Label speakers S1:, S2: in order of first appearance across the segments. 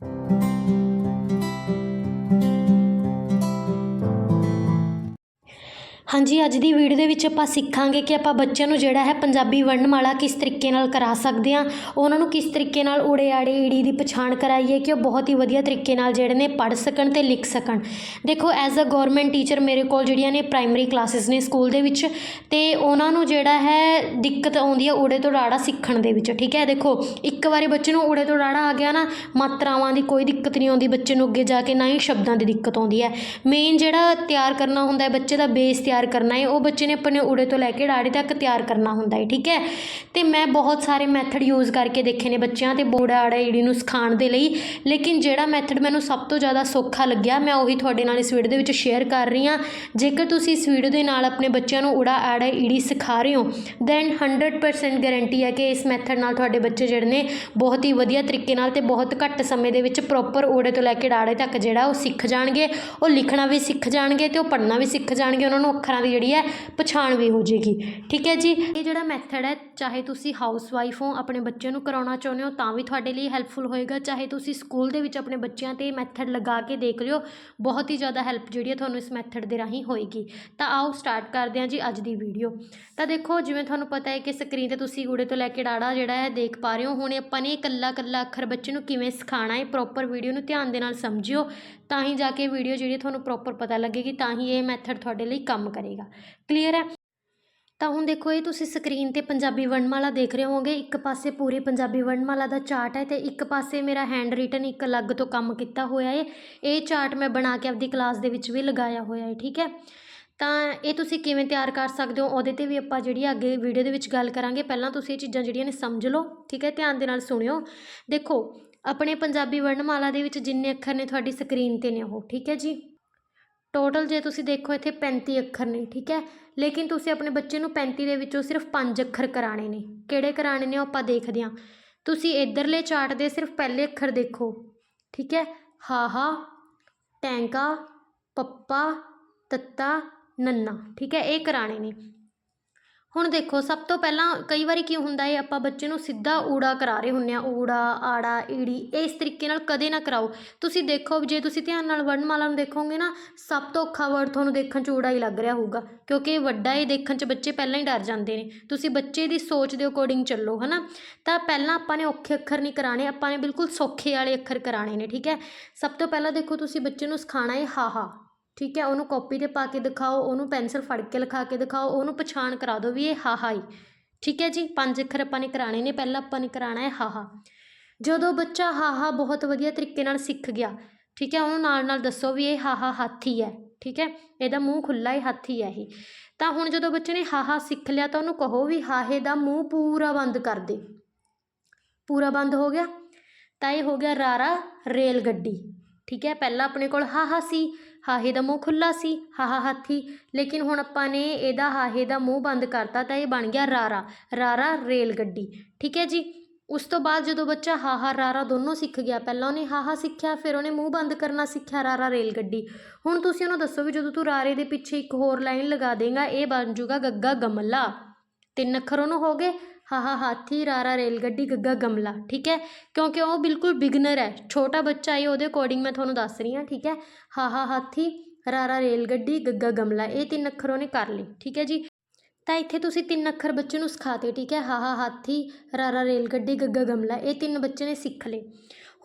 S1: Thank you. ਹਾਂਜੀ, ਅੱਜ ਦੀ video ਦੇ ਵਿੱਚ ਆਪਾਂ ਸਿੱਖਾਂਗੇ ਕਿ ਆਪਾਂ ਬੱਚਿਆਂ ਨੂੰ ਜਿਹੜਾ ਹੈ ਪੰਜਾਬੀ ਵਰਣਮਾਲਾ ਕਿਸ ਤਰੀਕੇ ਨਾਲ ਕਰਾ ਸਕਦੇ ਹਾਂ, ਉਹਨਾਂ ਨੂੰ ਕਿਸ ਤਰੀਕੇ ਨਾਲ ਊੜੇ ਆੜੇ ਈੜੀ ਦੀ ਪਛਾਣ ਕਰਾਈਏ ਕਿ ਉਹ ਬਹੁਤ ਹੀ ਵਧੀਆ ਤਰੀਕੇ ਨਾਲ ਜਿਹੜੇ ਨੇ ਪੜ੍ਹ ਸਕਣ ਤੇ ਲਿਖ ਸਕਣ। ਦੇਖੋ ਐਜ਼ ਅ ਗਵਰਨਮੈਂਟ ਟੀਚਰ ਮੇਰੇ ਕੋਲ ਜਿਹੜੀਆਂ ਨੇ ਪ੍ਰਾਇਮਰੀ ਕਲਾਸਿਸ ਨੇ ਸਕੂਲ ਦੇ ਵਿੱਚ ਤੇ ਉਹਨਾਂ ਨੂੰ ਜਿਹੜਾ ਹੈ ਦਿੱਕਤ ਆਉਂਦੀ ਹੈ ਊੜੇ ਤੋਂ ਡਾੜਾ ਸਿੱਖਣ ਦੇ ਵਿੱਚ, ਠੀਕ ਹੈ? ਦੇਖੋ, ਇੱਕ ਵਾਰੀ ਬੱਚੇ ਨੂੰ ਊੜੇ ਤੋਂ ਡਾੜਾ ਆ ਗਿਆ ਨਾ, ਮਾਤਰਾਵਾਂ ਦੀ ਕੋਈ ਦਿੱਕਤ ਨਹੀਂ ਆਉਂਦੀ ਬੱਚੇ ਨੂੰ ਅੱਗੇ ਜਾ ਕੇ, ਨਾ ਹੀ ਸ਼ਬਦਾਂ ਦੀ ਦਿੱਕਤ ਆਉਂਦੀ ਹੈ। ਮੇਨ ਜਿਹੜਾ ਤਿਆਰ ਕਰਨਾ ਹੁੰਦਾ ਹੈ ਬੱਚੇ ਦਾ ਬੇਸ ਤਿਆਰ ਕਰਨਾ ਹੈ, ਉਹ ਬੱਚੇ ਨੇ ਆਪਣੇ ਊੜੇ ਤੋਂ ਲੈ ਕੇ ਡਾੜੇ ਤੱਕ ਤਿਆਰ ਕਰਨਾ ਹੁੰਦਾ ਹੈ, ਠੀਕ ਹੈ? ਅਤੇ ਮੈਂ ਬਹੁਤ ਸਾਰੇ ਮੈਥਡ ਯੂਜ਼ ਕਰਕੇ ਦੇਖੇ ਨੇ ਬੱਚਿਆਂ ਤੇ ਬੋੜਾ, ਆੜਾ, ਈੜੀ ਨੂੰ ਸਿਖਾਉਣ ਦੇ ਲਈ, ਲੇਕਿਨ ਜਿਹੜਾ ਮੈਥਡ ਮੈਨੂੰ ਸਭ ਤੋਂ ਜ਼ਿਆਦਾ ਸੌਖਾ ਲੱਗਿਆ, ਮੈਂ ਉਹੀ ਤੁਹਾਡੇ ਨਾਲ ਇਸ ਵੀਡੀਓ ਦੇ ਵਿੱਚ ਸ਼ੇਅਰ ਕਰ ਰਹੀ ਹਾਂ। ਜੇਕਰ ਤੁਸੀਂ ਇਸ ਵੀਡੀਓ ਦੇ ਨਾਲ ਆਪਣੇ ਬੱਚਿਆਂ ਨੂੰ ਊੜਾ, ਆੜਾ, ਈੜੀ ਸਿਖਾ ਰਹੇ ਹੋ ਦੈਨ 100% ਗਾਰੰਟੀ ਹੈ ਕਿ ਇਸ ਮੈਥਡ ਨਾਲ ਤੁਹਾਡੇ ਬੱਚੇ ਜਿਹੜੇ ਨੇ ਬਹੁਤ ਹੀ ਵਧੀਆ ਤਰੀਕੇ ਨਾਲ ਤੇ ਬਹੁਤ ਘੱਟ ਸਮੇਂ ਦੇ ਵਿੱਚ ਪ੍ਰੋਪਰ ਊੜੇ ਤੋਂ ਲੈ ਕੇ ਡਾੜੇ ਤੱਕ ਜਿਹੜਾ ਉਹ ਸਿੱਖ ਜਾਣਗੇ, ਉਹ ਲਿਖਣਾ ਵੀ ਸਿੱਖ ਜਾਣਗੇ ਤੇ ਉਹ ਪੜ੍ਹਨਾ ਵੀ ਸਿੱਖ ਜਾਣਗੇ, ਉਹਨਾਂ ਨੂੰ ਅੱਖਰਾਂ ਦੀ ਜਿਹੜੀ ਹੈ ਪਛਾਣ ਵੀ ਹੋ ਜੇਗੀ ਠੀਕ ਹੈ ਜੀ? ਇਹ ਜਿਹੜਾ ਮੈਥਡ ਹੈ, ਚਾਹੇ ਤੁਸੀਂ ਹਾਊਸ ਵਾਈਫ ਹੋ, ਆਪਣੇ ਬੱਚੇ ਨੂੰ ਕਰਾਉਣਾ ਚਾਹੁੰਦੇ ਹੋ, ਤਾਂ ਵੀ ਤੁਹਾਡੇ ਲਈ ਹੈਲਪਫੁਲ ਹੋਏਗਾ। ਚਾਹੇ ਤੁਸੀਂ ਸਕੂਲ ਦੇ ਵਿੱਚ ਆਪਣੇ ਬੱਚਿਆਂ ਤੇ ਮੈਥਡ ਲਗਾ ਕੇ ਦੇਖ ਲਿਓ, ਬਹੁਤ ਹੀ ਜ਼ਿਆਦਾ ਹੈਲਪ ਜਿਹੜੀ ਹੈ ਤੁਹਾਨੂੰ ਇਸ ਮੈਥਡ ਦੇ ਰਾਹੀਂ ਹੋਏਗੀ। ਤਾਂ ਆਓ ਸਟਾਰਟ ਕਰਦੇ ਹਾਂ ਜੀ ਅੱਜ ਦੀ ਵੀਡੀਓ ਤਾਂ ਦੇਖੋ, ਜਿਵੇਂ ਤੁਹਾਨੂੰ ਪਤਾ ਹੈ ਕਿ ਸਕਰੀਨ ਤੇ ਤੁਸੀਂ ਗੂੜੇ ਤੋਂ ਲੈ ਕੇ ਡਾੜਾ ਜਿਹੜਾ ਹੈ ਦੇਖ ਪਾ ਰਹੇ ਹੋ। ਹੁਣ ਆਪਾਂ ਨੇ ਇਕੱਲਾ ਇਕੱਲਾ ਅੱਖਰ ਬੱਚੇ ਨੂੰ ਕਿਵੇਂ ਸਿਖਾਉਣਾ ਹੈ ਪ੍ਰੋਪਰ ਵੀਡੀਓ ਨੂੰ ਧਿਆਨ ਦੇ ਨਾਲ ਸਮਝਿਓ। ਤਾਂ ਹੀ ਜਾ ਕੇ ਵੀਡੀਓ ਜਿਹੜੀ ਤੁਹਾਨੂੰ ਪ੍ਰੋਪਰ ਪਤਾ ਲੱਗੇਗੀ, ਤਾਂ ਹੀ ਇਹ ਮੈਥਡ ਤੁਹਾਡੇ ਲਈ ਕੰਮ ਕਰੇਗਾ। ਕਲੀਅਰ ਹੈ? ਤਾਂ ਹੁਣ ਦੇਖੋ, ਇਹ ਤੁਸੀਂ ਸਕਰੀਨ ਤੇ ਪੰਜਾਬੀ ਵਰਣਮਾਲਾ ਦੇਖ ਰਹੇ ਹੋਵੋਗੇ। ਇੱਕ ਪਾਸੇ ਪੂਰੀ ਪੰਜਾਬੀ ਵਰਣਮਾਲਾ ਦਾ ਚਾਰਟ ਹੈ ਤੇ ਇੱਕ ਪਾਸੇ ਮੇਰਾ ਹੈਂਡ ਰਿਟਨ ਇੱਕ ਅਲੱਗ ਤੋਂ ਕੰਮ ਕੀਤਾ ਹੋਇਆ ਹੈ ਇਹ ਚਾਰਟ ਮੈਂ ਬਣਾ ਕੇ ਆਪਦੀ ਕਲਾਸ ਦੇ ਵਿੱਚ ਵੀ ਲਗਾਇਆ ਹੋਇਆ ਹੈ ਠੀਕ ਹੈ? ਤਾਂ ਇਹ ਤੁਸੀਂ ਕਿਵੇਂ ਤਿਆਰ ਕਰ ਸਕਦੇ ਹੋ? ਉਹਦੇ ਤੇ ਵੀ ਆਪਾਂ ਜਿਹੜੀ ਅੱਗੇ ਵੀਡੀਓ ਦੇ ਵਿੱਚ ਗੱਲ ਕਰਾਂਗੇ। ਪਹਿਲਾਂ ਤੁਸੀਂ ਇਹ ਚੀਜ਼ਾਂ ਜਿਹੜੀਆਂ ਨੇ ਸਮਝ ਲਓ, ਠੀਕ ਹੈ? ਧਿਆਨ ਦੇ ਨਾਲ ਸੁਣਿਓ। ਦੇਖੋ ਆਪਣੇ ਪੰਜਾਬੀ ਵਰਣਮਾਲਾ ਦੇ ਵਿੱਚ ਜਿੰਨੇ ਅੱਖਰ ਨੇ ਤੁਹਾਡੀ ਸਕਰੀਨ ਤੇ ਨੇ ਉਹ, ਠੀਕ ਹੈ ਜੀ? ਟੋਟਲ ਜੇ ਤੁਸੀਂ ਦੇਖੋ ਇੱਥੇ 35 ਅੱਖਰ ਨੇ, ਠੀਕ ਹੈ? ਲੇਕਿਨ ਤੁਸੀਂ ਆਪਣੇ ਬੱਚੇ ਨੂੰ 35 ਦੇ ਵਿੱਚੋਂ ਸਿਰਫ 5 ਅੱਖਰ ਕਰਾਣੇ ਨੇ। ਕਿਹੜੇ ਕਰਾਣੇ ਨੇ ਉਹ ਆਪਾਂ ਦੇਖਦੇ ਹਾਂ। ਤੁਸੀਂ ਇਧਰਲੇ ਚਾਰਟ ਦੇ ਸਿਰਫ ਪਹਿਲੇ ਅੱਖਰ ਦੇਖੋ, ਠੀਕ ਹੈ? ਹਾਹਾ, ਟੈਂਕਾ, ਪੱਪਾ, ਤੱਤਾ, ਨੰਨਾ, ਠੀਕ ਹੈ? ਇਹ ਕਰਾਣੇ ਨੇ। ਹੁਣ ਦੇਖੋ, ਸਭ ਤੋਂ ਪਹਿਲਾਂ ਕਈ ਵਾਰੀ ਕੀ ਹੁੰਦਾ ਹੈ, ਆਪਾਂ ਬੱਚੇ ਨੂੰ ਸਿੱਧਾ ਊੜਾ ਕਰਾ ਰਹੇ ਹੁੰਨੇ ਆ ਊੜਾ, ਆੜਾ, ਈੜੀ, ਇਸ ਤਰੀਕੇ ਨਾਲ ਕਦੇ ਨਾ ਕਰਾਓ। ਤੁਸੀਂ ਦੇਖੋ, ਜੇ ਤੁਸੀਂ ਧਿਆਨ ਨਾਲ ਵਰਣਮਾਲਾ ਨੂੰ ਦੇਖੋਗੇ ਨਾ, ਸਭ ਤੋਂ ਔਖਾ ਵਰਡ ਤੁਹਾਨੂੰ ਦੇਖਣ 'ਚ ਊੜਾ ਹੀ ਲੱਗ ਰਿਹਾ ਹੋਊਗਾ, ਕਿਉਂਕਿ ਵੱਡਾ ਇਹ ਦੇਖਣ 'ਚ ਬੱਚੇ ਪਹਿਲਾਂ ਹੀ ਡਰ ਜਾਂਦੇ ਨੇ। ਤੁਸੀਂ ਬੱਚੇ ਦੀ ਸੋਚ ਦੇ ਅਕੋਰਡਿੰਗ ਚੱਲੋ, ਹਨਾ? ਤਾਂ ਪਹਿਲਾਂ ਆਪਾਂ ਨੇ ਔਖੇ ਅੱਖਰ ਨਹੀਂ ਕਰਾਣੇ, ਆਪਾਂ ਨੇ ਬਿਲਕੁਲ ਸੌਖੇ ਵਾਲੇ ਅੱਖਰ ਕਰਾਣੇ ਨੇ, ਠੀਕ ਹੈ? ਸਭ ਤੋਂ ਪਹਿਲਾਂ ਦੇਖੋ, ਤੁਸੀਂ ਬੱਚੇ ਨੂੰ ਸਿਖਾਣਾ ਹੈ, ਹਾਹਾ। ਠੀਕ ਹੈ, ਉਹਨੂੰ ਕਾਪੀ ਤੇ ਪਾ ਕੇ ਦਿਖਾਓ, ਉਹਨੂੰ ਪੈਨਸਲ ਫੜ ਕੇ ਲਿਖਾ ਕੇ ਦਿਖਾਓ, ਉਹਨੂੰ ਪਛਾਣ ਕਰਾ ਦਿਓ ਵੀ ਇਹ ਹਾਹਾ ਹੀ ਠੀਕ ਹੈ ਜੀ, ਪੰਜ ਅੱਖਰ ਆਪਾਂ ਨੇ ਕਰਾਣੇ ਨੇ, ਪਹਿਲਾਂ ਆਪਾਂ ਨੇ ਕਰਾਣਾ ਹੈ ਹਾਹਾ ਜਦੋਂ ਬੱਚਾ ਹਾਹਾ ਬਹੁਤ ਵਧੀਆ ਤਰੀਕੇ ਨਾਲ ਸਿੱਖ ਗਿਆ, ਠੀਕ ਹੈ, ਉਹਨੂੰ ਨਾਲ ਨਾਲ ਦੱਸੋ ਵੀ ਇਹ ਹਾਹਾ ਹਾਥੀ ਹੈ ਠੀਕ ਹੈ, ਇਹਦਾ ਮੂੰਹ ਖੁੱਲਾ ਹੈ, ਹਾਥੀ ਹੈ ਇਹ। ਤਾਂ ਹੁਣ ਜਦੋਂ ਬੱਚੇ ਨੇ ਹਾਹਾ ਸਿੱਖ ਲਿਆ, ਤਾਂ ਉਹਨੂੰ ਕਹੋ ਵੀ ਹਾਹੇ ਦਾ ਮੂੰਹ ਪੂਰਾ ਬੰਦ ਕਰ ਦੇ। ਪੂਰਾ ਬੰਦ ਹੋ ਗਿਆ? ਤਾਂ ਇਹ ਹੋ ਗਿਆ ਰਾਰਾ ਰੇਲ ਗੱਡੀ ਠੀਕ ਹੈ, ਪਹਿਲਾਂ ਆਪਣੇ ਕੋਲ ਹਾਹਾ ਸੀ ਹਾਹੇ ਦਾ ਮੂੰਹ ਖੁੱਲਾ ਸੀ, ਹਾਹਾ ਹਾਥੀ। ਲੇਕਿਨ ਹੁਣ ਆਪਾਂ ਨੇ ਇਹਦਾ ਹਾਹੇ ਦਾ ਮੂੰਹ ਬੰਦ ਕਰਤਾ ਤਾਂ ਇਹ ਬਣ ਗਿਆ ਰਾਰਾ ਰਾਰਾ ਰੇਲ ਗੱਡੀ। ਠੀਕ ਹੈ ਜੀ? ਉਸ ਤੋਂ ਬਾਅਦ ਜਦੋਂ ਬੱਚਾ ਹਾਹਾ, ਰਾਰਾ ਦੋਨੋਂ ਸਿੱਖ ਗਿਆ, ਪਹਿਲਾਂ ਉਹਨੇ ਹਾਹਾ ਸਿੱਖਿਆ, ਫਿਰ ਉਹਨੇ ਮੂੰਹ ਬੰਦ ਕਰਨਾ ਸਿੱਖਿਆ, ਰਾਰਾ ਰੇਲ ਗੱਡੀ। ਹੁਣ ਤੁਸੀਂ ਉਹਨੂੰ ਦੱਸੋ ਵੀ ਜਦੋਂ ਤੂੰ ਰਾਰੇ ਦੇ ਪਿੱਛੇ ਇੱਕ ਹੋਰ ਲਾਈਨ ਲਗਾ ਦੇਗਾ, ਇਹ ਬਣ ਜੂਗਾ ਗੱਗਾ ਗਮਲਾ। ਤਿੰਨ ਅੱਖਰ ਉਹਨੂੰ ਹੋ ਗਏ। ਹਾਹਾ ਹਾਥੀ ਰਾਰਾ ਰੇਲ ਗੱਡੀ, ਗੱਗਾ, ਗਮਲਾ, ਠੀਕ ਹੈ? ਕਿਉਂਕਿ ਉਹ ਬਿਲਕੁਲ ਬਿਗਨਰ ਹੈ। ਛੋਟਾ ਬੱਚਾ ਹੈ, ਉਹਦੇ ਅਕੋਰਡਿੰਗ ਮੈਂ ਤੁਹਾਨੂੰ ਦੱਸ ਰਹੀ ਹਾਂ, ਠੀਕ ਹੈ? ਹਾਹਾ ਹਾਥੀ ਰਾਰਾ ਰੇਲ ਗੱਡੀ, ਗੱਗਾ, ਗਮਲਾ, ਇਹ ਤਿੰਨ ਅੱਖਰ ਉਹਨੇ ਕਰ ਲਏ, ਠੀਕ ਹੈ ਜੀ? ਤਾਂ ਇੱਥੇ ਤੁਸੀਂ ਤਿੰਨ ਅੱਖਰ ਬੱਚੇ ਨੂੰ ਸਿਖਾਤੇ ਠੀਕ ਹੈ? ਹਾਹਾ ਹਾਥੀ ਰਾਰਾ ਰੇਲ ਗੱਡੀ, ਗੱਗਾ, ਗਮਲਾ, ਇਹ ਤਿੰਨ ਬੱਚੇ ਨੇ ਸਿੱਖ ਲਏ।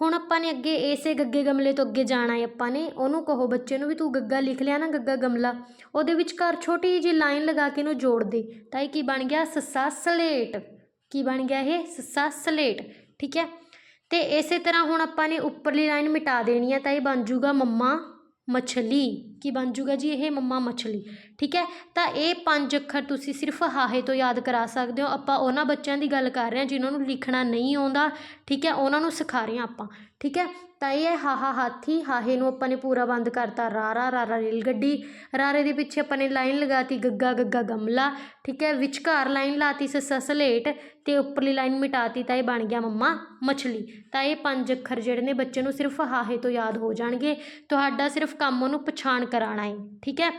S1: ਹੁਣ ਆਪਾਂ ਨੇ ਅੱਗੇ ਇਸੇ ਗੱਗੇ, ਗਮਲੇ ਤੋਂ ਅੱਗੇ ਜਾਣਾ ਹੈ ਆਪਾਂ ਨੇ, ਉਹਨੂੰ ਕਹੋ ਬੱਚੇ ਨੂੰ ਵੀ ਤੂੰ ਗੱਗਾ ਲਿਖ ਲਿਆ ਨਾ, ਗੱਗਾ, ਗਮਲਾ, ਉਹਦੇ ਵਿਚਕਾਰ ਛੋਟੀ ਜਿਹੀ ਲਾਈਨ ਲਗਾ ਕੇ ਇਹਨੂੰ ਜੋੜ ਦੇ, ਤਾਂ ਇਹ ਕੀ ਬਣ ਗਿਆ? ਸੱਸਾ ਸਲੇਟ। ਕੀ ਬਣ ਗਿਆ ਇਹ? ਸੱਸਾ ਸਲੇਟ, ਠੀਕ ਹੈ? ਤੇ ਇਸੇ ਤਰ੍ਹਾਂ ਹੁਣ ਆਪਾਂ ਨੇ ਉੱਪਰਲੀ ਲਾਈਨ ਮਿਟਾ ਦੇਣੀ ਹੈ ਤਾਂ ਇਹ ਬਣ ਜੂਗਾ ਮੰਮਾ ਮਛਲੀ। ਕੀ ਬਣ ਜੂਗਾ ਜੀ ਇਹ? ਮੰਮਾ ਮਛਲੀ, ਠੀਕ ਹੈ? ਤਾਂ ਇਹ ਪੰਜ ਅੱਖਰ ਤੁਸੀਂ ਸਿਰਫ ਹਾਹੇ ਤੋਂ ਯਾਦ ਕਰਾ ਸਕਦੇ ਹੋ। ਆਪਾਂ ਉਹਨਾਂ ਬੱਚਿਆਂ ਦੀ ਗੱਲ ਕਰ ਰਹੇ ਹਾਂ ਜਿਨ੍ਹਾਂ ਨੂੰ ਲਿਖਣਾ ਨਹੀਂ ਆਉਂਦਾ, ਠੀਕ ਹੈ? ਉਹਨਾਂ ਨੂੰ ਸਿਖਾ ਰਹੇ ਹਾਂ ਆਪਾਂ, ਠੀਕ ਹੈ? ਤਾਂ ਇਹ ਹੈ। ਹਾਹਾ, ਹਾਥੀ, ਹਾਹੇ ਨੂੰ ਆਪਾਂ ਨੇ ਪੂਰਾ ਬੰਦ ਕਰਤਾ। ਰਾਰਾ ਰਾਰਾ ਰੇਲ ਗੱਡੀ। ਰਾਰੇ ਦੇ ਪਿੱਛੇ ਆਪਾਂ ਨੇ ਲਾਈਨ ਲਗਾਤੀ, ਗੱਗਾ ਗੱਗਾ, ਗਮਲਾ। ਠੀਕ ਹੈ, ਵਿਚਕਾਰ ਲਾਈਨ ਲਾਤੀ ਸੱਸਾ ਸਲੇਟ ਤੇ ਉੱਪਰਲੀ ਲਾਈਨ ਮਿਟਾਤੀ ਤਾਂ ਇਹ ਬਣ ਗਿਆ ਮੰਮਾ ਮਛਲੀ। ਤਾਂ ਇਹ ਪੰਜ ਅੱਖਰ ਜਿਹੜੇ ਨੇ ਬੱਚੇ ਨੂੰ ਸਿਰਫ ਹਾਹੇ ਤੋਂ ਯਾਦ ਹੋ ਜਾਣਗੇ। ਤੁਹਾਡਾ ਸਿਰਫ ਕੰਮ ਉਹਨੂੰ ਪਛਾਣ ਕਰਾਉਣਾ ਹੈ। ਠੀਕ ਹੈ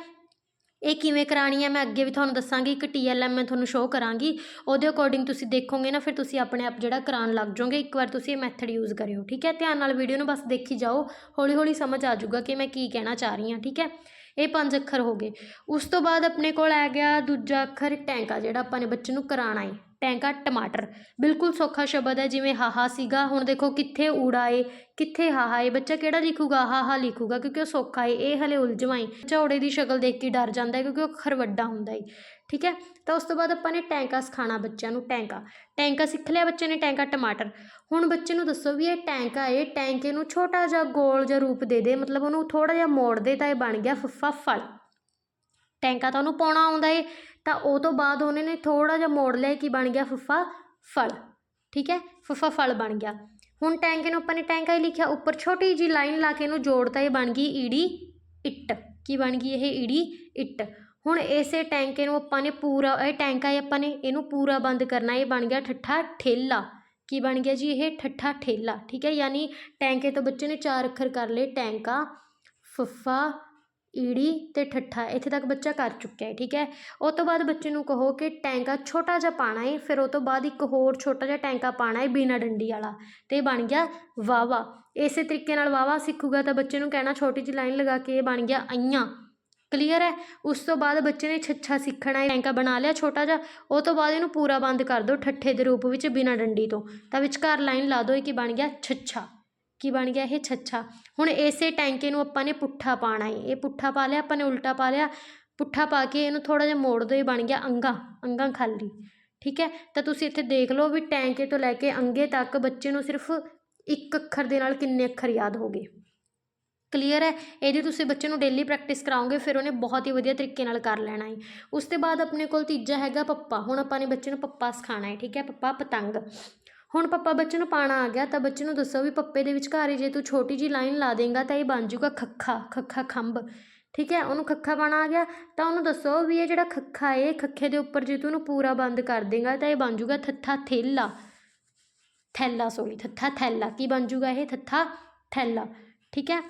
S1: ਇਹ ਕਿਵੇਂ ਕਰਾਣੀ ਹੈ ਮੈਂ ਅੱਗੇ ਵੀ ਤੁਹਾਨੂੰ ਦੱਸਾਂਗੀ, ਇੱਕ TLM ਮੈਂ ਤੁਹਾਨੂੰ ਸ਼ੋਅ ਕਰਾਂਗੀ। ਉਹਦੇ ਅਕੋਰਡਿੰਗ ਤੁਸੀਂ ਦੇਖੋਗੇ ਨਾ, ਫਿਰ ਤੁਸੀਂ ਆਪਣੇ ਆਪ ਜਿਹੜਾ ਕਰਾਉਣ ਲੱਗ ਜਾਓਗੇ, ਇੱਕ ਵਾਰ ਤੁਸੀਂ ਇਹ ਮੈਥਡ ਯੂਜ਼ ਕਰਿਓ, ਠੀਕ ਹੈ? ਧਿਆਨ ਨਾਲ ਵੀਡੀਓ ਨੂੰ ਬਸ ਦੇਖੀ ਜਾਓ। ਹੌਲੀ ਹੌਲੀ ਸਮਝ ਆ ਜਾਊਗਾ ਕਿ ਮੈਂ ਕੀ ਕਹਿਣਾ ਚਾਹ ਰਹੀ ਹਾਂ, ਠੀਕ ਹੈ? ਇਹ ਪੰਜ ਅੱਖਰ ਹੋ ਗਏ। ਉਸ ਤੋਂ ਬਾਅਦ ਆਪਣੇ ਕੋਲ ਆ ਗਿਆ ਦੂਜਾ ਅੱਖਰ, ਟੈਂਕਾ, ਜਿਹੜਾ ਆਪਾਂ ਨੇ ਬੱਚੇ ਨੂੰ ਕਰਾਉਣਾ ਹੈ ਟੈਂਕਾ, ਟਮਾਟਰ। ਬਿਲਕੁਲ ਸੌਖਾ ਸ਼ਬਦ ਹੈ, ਜਿਵੇਂ ਹਾਹਾ ਸੀਗਾ। ਹੁਣ ਦੇਖੋ ਕਿੱਥੇ ਊੜਾ ਏ, ਕਿੱਥੇ ਹਾਹਾ ਏ। ਬੱਚਾ ਕਿਹੜਾ ਲਿਖੂਗਾ? ਹਾਹਾ ਲਿਖੂਗਾ, ਕਿਉਂਕਿ ਉਹ ਸੌਖਾ ਏ। ਇਹ ਹਲੇ ਉਲਝਵਾਂ ਏ। ਝੌੜੇ ਦੀ ਸ਼ਕਲ ਦੇਖ ਕੇ ਡਰ ਜਾਂਦਾ ਕਿਉਂਕਿ ਉਹ ਅੱਖਰ ਹੁੰਦਾ ਏ। ਠੀਕ ਹੈ? ਤਾਂ ਉਸ ਤੋਂ ਬਾਅਦ ਆਪਾਂ ਨੇ ਟੈਂਕਾ ਸਿਖਾਉਣਾ ਬੱਚਿਆਂ ਨੂੰ, ਟੈਂਕਾ। ਟੈਂਕਾ ਸਿੱਖ ਲਿਆ ਬੱਚੇ ਨੇ, ਟੈਂਕਾ, ਟਮਾਟਰ। ਹੁਣ ਬੱਚੇ ਨੂੰ ਦੱਸੋ ਵੀ ਇਹ ਟੈਂਕਾ ਏ, ਟੈਂਕੇ ਨੂੰ ਛੋਟਾ ਜਿਹਾ ਗੋਲ ਜਿਹਾ ਰੂਪ ਦੇ ਦੇ। ਮਤਲਬ ਉਹਨੂੰ ਥੋੜਾ ਜਿਹਾ ਮੋੜ ਦੇ ਤਾਂ ਇਹ ਬਣ ਗਿਆ ਫੱਫਾ ਫਲ। ਟੈਂਕਾ ਤਾਂ ਉਹਨੂੰ ਪਾਉਣਾ ਆਉਂਦਾ ਏ। ਤਾਂ ਉਹ ਤੋਂ ਬਾਅਦ ਉਹਨੇ ਨੇ ਥੋੜਾ ਜਿਹਾ ਮੋੜ ਲਿਆ ਕੀ ਬਣ ਗਿਆ ਫੁੱਫਾ ਫਲ, ਠੀਕ ਹੈ? ਫੁੱਫਾ ਫਲ ਬਣ ਗਿਆ। ਹੁਣ ਟੈਂਕੇ ਨੂੰ ਆਪਾਂ ਨੇ ਟੈਂਕਾ ਹੀ ਲਿਖਿਆ, ਉੱਪਰ ਛੋਟੀ ਜੀ ਲਾਈਨ ਲਾ ਕੇ ਇਹਨੂੰ ਜੋੜਤਾ ਇਹ ਬਣ ਗਈ ਈੜੀ ਇੱਟ। ਕੀ ਬਣ ਗਈ ਇਹ ਈੜੀ ਇੱਟ? ਹੁਣ ਇਸੇ ਟੈਂਕੇ ਨੂੰ ਆਪਾਂ ਨੇ ਪੂਰਾ, ਇਹ ਟੈਂਕਾ ਹੈ ਆਪਾਂ ਨੇ ਇਹਨੂੰ ਪੂਰਾ ਬੰਦ ਕਰਨਾ, ਇਹ ਬਣ ਗਿਆ ਠੱਠਾ ਠੇਲਾ। ਕੀ ਬਣ ਗਿਆ ਜੀ ਇਹ? ਠੱਠਾ ਠੇਲਾ, ਠੀਕ ਹੈ? ਯਾਨੀ ਟੈਂਕੇ ਤੋਂ ਬੱਚੇ ਨੇ ਚਾਰ ਅੱਖਰ ਕਰ ਲਏ, ਟੈਂਕਾ, ਫੱਫਾ ਈੜੀ ਅਤੇ ਠੱਠਾ ਇੱਥੇ ਤੱਕ ਬੱਚਾ ਕਰ ਚੁੱਕਿਆ ਹੈ, ਠੀਕ ਹੈ? ਉਹ ਤੋਂ ਬਾਅਦ ਬੱਚੇ ਨੂੰ ਕਹੋ ਕਿ ਟੈਂਕਾ ਛੋਟਾ ਜਿਹਾ ਪਾਣਾ ਹੈ ਫਿਰ ਉਹ ਤੋਂ ਬਾਅਦ ਇੱਕ ਹੋਰ ਛੋਟਾ ਜਿਹਾ ਟੈਂਕਾ ਪਾਣਾ ਹੈ ਬਿਨਾ ਡੰਡੀ ਵਾਲਾ। ਅਤੇ ਇਹ ਬਣ ਗਿਆ ਵਾਵਾ ਇਸੇ ਤਰੀਕੇ ਨਾਲ ਵਾਵਾ ਸਿੱਖੂਗਾ ਤਾਂ ਬੱਚੇ ਨੂੰ ਕਹਿਣਾ ਛੋਟੀ ਜਿਹੀ ਲਾਈਨ ਲਗਾ ਕੇ ਇਹ ਬਣ ਗਿਆ ਅਈਆਂ। ਕਲੀਅਰ ਹੈ? ਉਸ ਤੋਂ ਬਾਅਦ ਬੱਚੇ ਨੇ ਛੱਛਾ ਸਿੱਖਣਾ ਹੈ ਟੈਂਕਾ ਬਣਾ ਲਿਆ ਛੋਟਾ ਜਿਹਾ। ਉਹ ਤੋਂ ਬਾਅਦ ਇਹਨੂੰ ਪੂਰਾ ਬੰਦ ਕਰ ਦਿਓ ਠੱਠੇ ਦੇ ਰੂਪ ਵਿੱਚ ਬਿਨਾ ਡੰਡੀ ਤੋਂ। ਤਾਂ ਵਿਚਕਾਰ ਲਾਈਨ ਲਾ ਦਿਓ ਕਿ ਬਣ ਗਿਆ ਛੱਛਾ। ਕੀ ਬਣ ਗਿਆ ਇਹ ਛੱਛਾ। ਹੁਣ ਇਸੇ ਟੈਂਕੇ ਨੂੰ ਆਪਾਂ ਨੇ ਪੁੱਠਾ ਪਾਣਾ ਏ। ਇਹ ਪੁੱਠਾ ਪਾ ਲਿਆ, ਆਪਾਂ ਨੇ ਉਲਟਾ ਪਾ ਲਿਆ। ਪੁੱਠਾ ਪਾ ਕੇ ਇਹਨੂੰ ਥੋੜਾ ਜਿਹਾ ਮੋੜ ਦਿਓ, ਇਹ ਬਣ ਗਿਆ ਅੰਗਾ ਅੰਗਾ ਖਾਲੀ। ਠੀਕ ਹੈ? ਤਾਂ ਤੁਸੀਂ ਇੱਥੇ ਦੇਖ ਲਓ ਵੀ ਟੈਂਕੇ ਤੋਂ ਲੈ ਕੇ ਅੰਗੇ ਤੱਕ ਬੱਚੇ ਨੂੰ ਸਿਰਫ ਇੱਕ ਅੱਖਰ ਦੇ ਨਾਲ ਕਿੰਨੇ ਅੱਖਰ ਯਾਦ ਹੋ ਗਏ। ਕਲੀਅਰ ਹੈ? ਇਹਦੀ ਤੁਸੀਂ ਬੱਚੇ ਨੂੰ ਡੇਲੀ ਪ੍ਰੈਕਟਿਸ ਕਰਾਓਗੇ, ਫਿਰ ਉਹਨੇ ਬਹੁਤ ਹੀ ਵਧੀਆ ਤਰੀਕੇ ਨਾਲ ਕਰ ਲੈਣਾ ਹੈ ਉਸ ਤੋਂ ਬਾਅਦ ਆਪਣੇ ਕੋਲ ਤੀਜਾ ਹੈਗਾ ਪੱਪਾ। ਹੁਣ ਆਪਾਂ ਨੇ ਬੱਚੇ ਨੂੰ ਪੱਪਾ ਸਿਖਾਉਣਾ ਹੈ ਠੀਕ ਹੈ? ਪੱਪਾ, ਪਤੰਗ। ਹੁਣ ਪੱਪਾ ਬੱਚੇ ਨੂੰ ਪਾਣਾ ਆ ਗਿਆ ਤਾਂ ਬੱਚੇ ਨੂੰ ਦੱਸੋ ਵੀ ਪੱਪੇ ਦੇ ਵਿਚਕਾਰ ਜੇ ਤੂੰ ਛੋਟੀ ਜੀ ਲਾਈਨ ਲਾ ਦੇਂਗਾ ਤਾਂ ਇਹ ਬਣ ਜਾਊਗਾ ਖੱਖਾ ਖੱਖਾ ਖੰਭ। ਠੀਕ ਹੈ? ਉਹਨੂੰ ਖੱਖਾ ਪਾਣਾ ਆ ਗਿਆ ਤਾਂ ਉਹਨੂੰ ਦੱਸੋ ਵੀ ਇਹ ਜਿਹੜਾ ਖੱਖਾ ਏ, ਖੱਖੇ ਦੇ ਉੱਪਰ ਜੇ ਤੂੰ ਉਹਨੂੰ ਪੂਰਾ ਬੰਦ ਕਰ ਦੇਂਗਾ ਤਾਂ ਇਹ ਬਣ ਜਾਊਗਾ ਥੱਥਾ ਥੈਲਾ। ਥੈਲਾ ਸੋਰੀ ਥੱਥਾ ਥੈਲਾ। ਕੀ ਬਣ ਜਾਊਗਾ ਇਹ? ਥੱਥਾ ਥੈਲਾ। ਠੀਕ ਹੈ?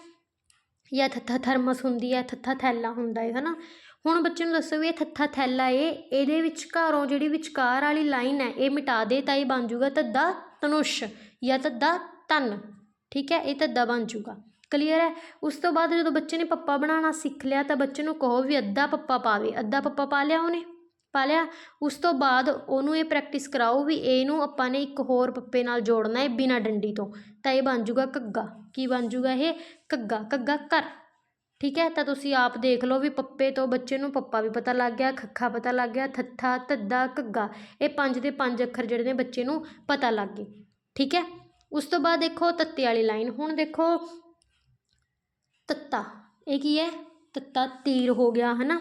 S1: ਜਾਂ ਥੱਥਾ ਥਰਮਸ ਹੁੰਦੀ ਹੈ, ਥੱਥਾ ਥੈਲਾ ਹੁੰਦਾ ਹੈ, ਹਨਾ? ਹੁਣ ਬੱਚੇ ਨੂੰ ਦੱਸੋ ਵੀ ਇਹ ਥੱਥਾ ਥੈਲਾ ਏ, ਇਹਦੇ ਵਿਚਕਾਰੋਂ ਜਿਹੜੀ ਵਿਚਕਾਰ ਵਾਲੀ ਲਾਈਨ ਹੈ, ਇਹ ਮਿਟਾ ਦੇ ਤਾਂ ਇਹ ਬਣ ਜਾਊਗਾ ਧੱਦਾ ਧਨੁਸ਼ ਜਾਂ ਧੱਦਾ ਤਨ ਠੀਕ ਹੈ? ਇਹ ਧੱਦਾ ਬਣ ਜਾਊਗਾ ਕਲੀਅਰ ਹੈ? ਉਸ ਤੋਂ ਬਾਅਦ ਜਦੋਂ ਬੱਚੇ ਨੇ ਪੱਪਾ ਬਣਾਉਣਾ ਸਿੱਖ ਲਿਆ ਤਾਂ ਬੱਚੇ ਨੂੰ ਕਹੋ ਵੀ ਅੱਧਾ ਪੱਪਾ ਪਾਵੇ। ਅੱਧਾ ਪੱਪਾ ਪਾ ਲਿਆ ਉਹਨੇ? ਪਾ ਲਿਆ। ਉਸ ਤੋਂ ਬਾਅਦ ਉਹਨੂੰ ਇਹ ਪ੍ਰੈਕਟਿਸ ਕਰਾਓ ਵੀ ਇਹਨੂੰ ਆਪਾਂ ਨੇ ਇੱਕ ਹੋਰ ਪੱਪੇ ਨਾਲ ਜੋੜਨਾ ਹੈ ਬਿਨਾਂ ਡੰਡੀ ਤੋਂ। ਤਾਂ ਇਹ ਬਣ ਜਾਊਗਾ ਘੱਗਾ। ਕੀ ਬਣ ਜਾਊਗਾ ਇਹ? ਘੱਗਾ। ਘੱਗਾ ਘਰ। ਠੀਕ ਹੈ, ਤਾਂ ਤੁਸੀਂ ਆਪ ਦੇਖ ਲਓ ਵੀ ਪੱਪੇ ਤੋਂ ਬੱਚੇ ਨੂੰ ਪੱਪਾ ਵੀ ਪਤਾ ਲੱਗ ਗਿਆ, ਖੱਖਾ ਪਤਾ ਲੱਗ ਗਿਆ ਥੱਥਾ ਧੱਦਾ, ਘੱਗਾ, ਇਹ ਪੰਜ ਦੇ ਪੰਜ ਅੱਖਰ ਜਿਹੜੇ ਨੇ ਬੱਚੇ ਨੂੰ ਪਤਾ ਲੱਗ ਗਏ। ਠੀਕ ਹੈ, ਉਸ ਤੋਂ ਬਾਅਦ ਦੇਖੋ ਤੱਤੇ ਵਾਲੀ ਲਾਈਨ, ਹੁਣ ਦੇਖੋ ਤੱਤਾ, ਇਹ ਕੀ ਹੈ? ਤੱਤਾ ਤੀਰ ਹੋ ਗਿਆ, ਹਨਾ?